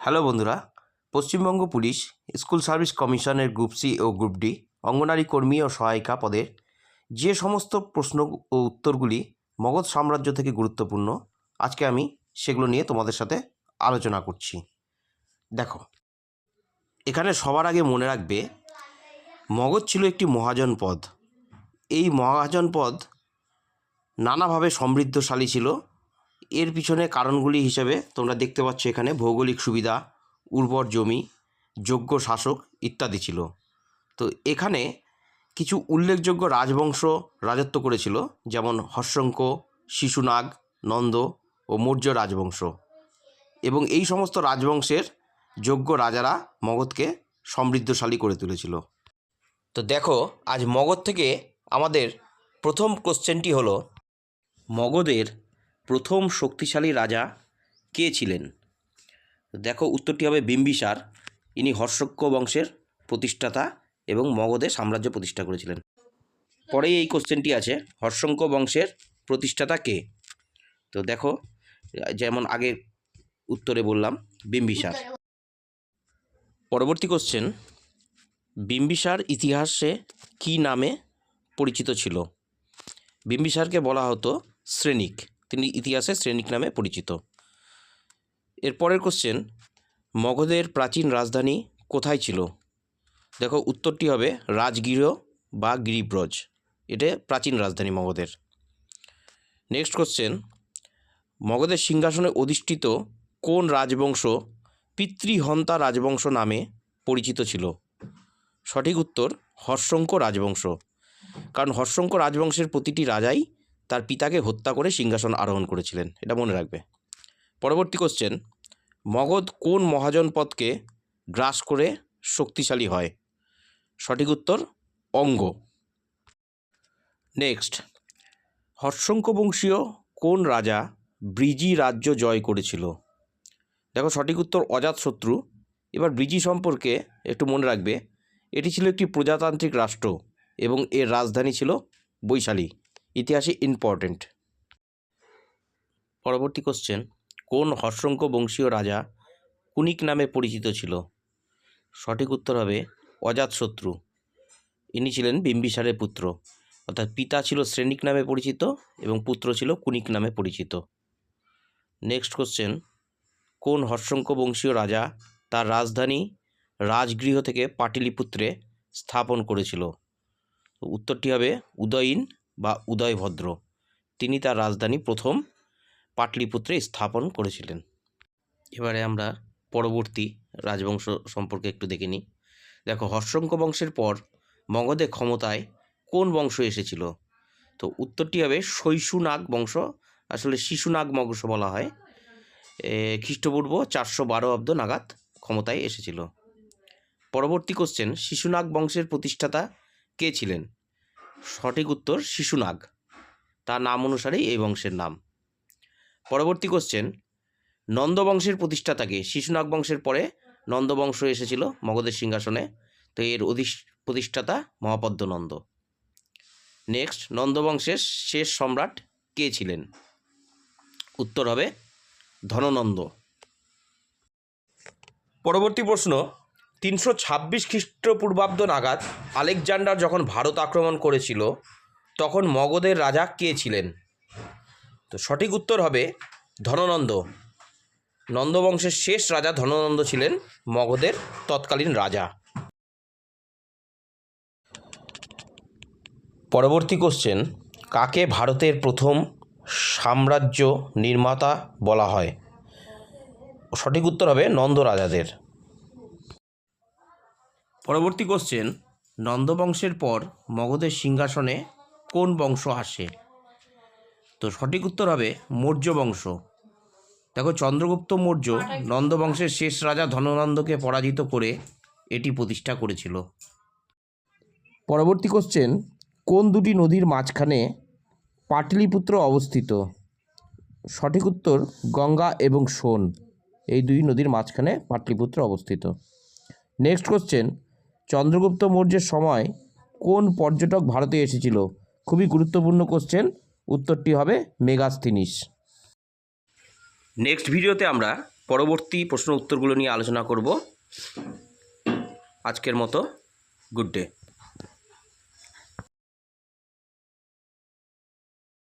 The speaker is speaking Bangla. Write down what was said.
হ্যালো বন্ধুরা, পশ্চিমবঙ্গ পুলিশ, স্কুল সার্ভিস কমিশনের গ্রুপ সি ও গ্রুপ ডি, অঙ্গনারী কর্মী ও সহায়িকা পদের যে সমস্ত প্রশ্ন ও উত্তরগুলি মগধ সাম্রাজ্য থেকে গুরুত্বপূর্ণ, আজকে আমি সেগুলো নিয়ে তোমাদের সাথে আলোচনা করছি। দেখো, এখানে সবার আগে মনে রাখবে, মগধ ছিল একটি মহাজন পদ। এই মহাজন পদ নানাভাবে সমৃদ্ধশালী ছিল এর পিছনে কারণগুলি হিসেবে তোমরা দেখতে পাচ্ছ এখানে ভৌগোলিক সুবিধা, উর্বর জমি, যোগ্য শাসক ইত্যাদি ছিল। তো এখানে কিছু উল্লেখযোগ্য রাজবংশ রাজত্ব করেছিল, যেমন হর্ষঙ্ক, শিশুনাগ, নন্দ ও মৌর্য রাজবংশ। এবং এই সমস্ত রাজবংশের যোগ্য রাজারা মগধকে সমৃদ্ধশালী করে তুলেছিল। তো দেখো, আজ মগধ থেকে আমাদের প্রথম কোশ্চেনটি হলো, মগধের প্রথম শক্তিশালী রাজা কে ছিলেন? দেখো, উত্তরটি হবে বিম্বিসার। ইনি হর্ষক্য বংশের প্রতিষ্ঠাতা এবং মগধে সাম্রাজ্য প্রতিষ্ঠা করেছিলেন। পরেই এই কোশ্চেনটি আছে হর্ষঙ্ক বংশের প্রতিষ্ঠাতা কে? তো দেখো, যেমন আগে উত্তরে বললাম, বিম্বিসার। পরবর্তী কোশ্চেন বিম্বিসার ইতিহাসে কী নামে পরিচিত ছিল? বিম্বিসারকে বলা হতো শ্রেণিক। তিনি ইতিহাসে শ্রেণিক নামে পরিচিত। এর পরের কোশ্চেন মগধের প্রাচীন রাজধানী কোথায় ছিল? দেখো, উত্তরটি হবে রাজগৃহ বা গিরিব্রজ। এটা প্রাচীন রাজধানী মগধের। নেক্সট কোশ্চেন মগধের সিংহাসনে অধিষ্ঠিত কোন রাজবংশ পিতৃহন্তা রাজবংশ নামে পরিচিত ছিল? সঠিক উত্তর, হর্ষঙ্ক রাজবংশ। কারণ হর্ষঙ্ক রাজবংশের প্রতিটি রাজাই তার পিতাকে হত্যা করে সিংহাসন আরোহণ করেছিলেন, এটা মনে রাখবে। পরবর্তী কোশ্চেন মগধ কোন মহাজন পদকে গ্রাস করে শক্তিশালী হয়? সঠিক উত্তর, অঙ্গ। নেক্সট হর্ষঙ্ক বংশীয় কোন রাজা ব্রিজি রাজ্য জয় করেছিল? দেখো, সঠিক উত্তর অজাতশত্রু এবার ব্রিজি সম্পর্কে একটু মনে রাখবে। এটি ছিল একটি প্রজাতান্ত্রিক রাষ্ট্র এবং এর রাজধানী ছিল বৈশালী। ইতিহাসে ইম্পর্টেন্ট পরবর্তী কোশ্চেন কোন হর্ষঙ্ক বংশীয় রাজা কুনিক নামে পরিচিত ছিল? সঠিক উত্তর হবে অজাতশত্রু ইনি ছিলেন বিম্বিসারের পুত্র। অর্থাৎ পিতা ছিল শ্রেণিক নামে পরিচিত এবং পুত্র ছিল কুনিক নামে পরিচিত। নেক্সট কোশ্চেন কোন হর্ষঙ্ক বংশীয় রাজা তার রাজধানী রাজগৃহ থেকে পাটিলিপুত্রে স্থাপন করেছিল? উত্তরটি হবে উদয়ীন বা উদয়ভদ্র। তিনি তার রাজধানী প্রথম পাটলিপুত্রে স্থাপন করেছিলেন। এবারে আমরা পরবর্তী রাজবংশ সম্পর্কে একটু দেখে নিই। দেখো, হর্ষঙ্ক বংশের পর মগধে ক্ষমতায় কোন বংশ এসেছিল? তো উত্তরটি হবে শৈশুনাগ বংশ, আসলে শিশুনাগ বংশ বলা হয়। খ্রিস্টপূর্ব চারশো বারো অব্দ নাগাদ ক্ষমতায় এসেছিল। পরবর্তী কোশ্চেন শিশুনাগ বংশের প্রতিষ্ঠাতা কে ছিলেন? সঠিক উত্তর শিশুনাগ। তার নাম অনুসারেই এই বংশের নাম। পরবর্তী কোশ্চেন নন্দবংশের প্রতিষ্ঠাতাকে শিশুনাগ বংশের পরে নন্দবংশ এসেছিল মগধের সিংহাসনে। তো এর অধিষ, প্রতিষ্ঠাতা মহাপদ্ম নন্দ। নেক্সট নন্দবংশের শেষ সম্রাট কে ছিলেন? উত্তর হবে ধননন্দ। পরবর্তী প্রশ্ন তিনশো ছাব্বিশ খ্রিস্টপূর্বাব্দ নাগাদ আলেকজান্ডার যখন ভারত আক্রমণ করেছিল, তখন মগধের রাজা কে ছিলেন? তো সঠিক উত্তর হবে ধননন্দ। নন্দবংশের শেষ রাজা ধননন্দ ছিলেন মগধের তৎকালীন রাজা। পরবর্তী কোশ্চেন কাকে ভারতের প্রথম সাম্রাজ্য নির্মাতা বলা হয়? সঠিক উত্তর হবে নন্দ রাজাদের পরবর্তী কোশ্চেন নন্দবংশের পর মগধের সিংহাসনে কোন বংশ আসে? তো সঠিক উত্তর হবে মৌর্য বংশ। দেখো চন্দ্রগুপ্ত মৌর্য নন্দবংশের শেষ রাজা ধননন্দকে পরাজিত করে এটি প্রতিষ্ঠা করেছিল। পরবর্তী কোশ্চেন কোন দুটি নদীর মাঝখানে পাটলিপুত্র অবস্থিত? সঠিক উত্তর, গঙ্গা এবং সোন। এই দুই নদীর মাঝখানে পাটলিপুত্র অবস্থিত। নেক্সট কোশ্চেন চন্দ্রগুপ্ত মৌর্যের সময় কোন পর্যটক ভারতে এসেছিল? খুবই গুরুত্বপূর্ণ কোশ্চেন উত্তরটি হবে মেগাস্থিনিস। নেক্সট ভিডিওতে আমরা পরবর্তী প্রশ্ন উত্তরগুলো নিয়ে আলোচনা করব। আজকের মতো গুড ডে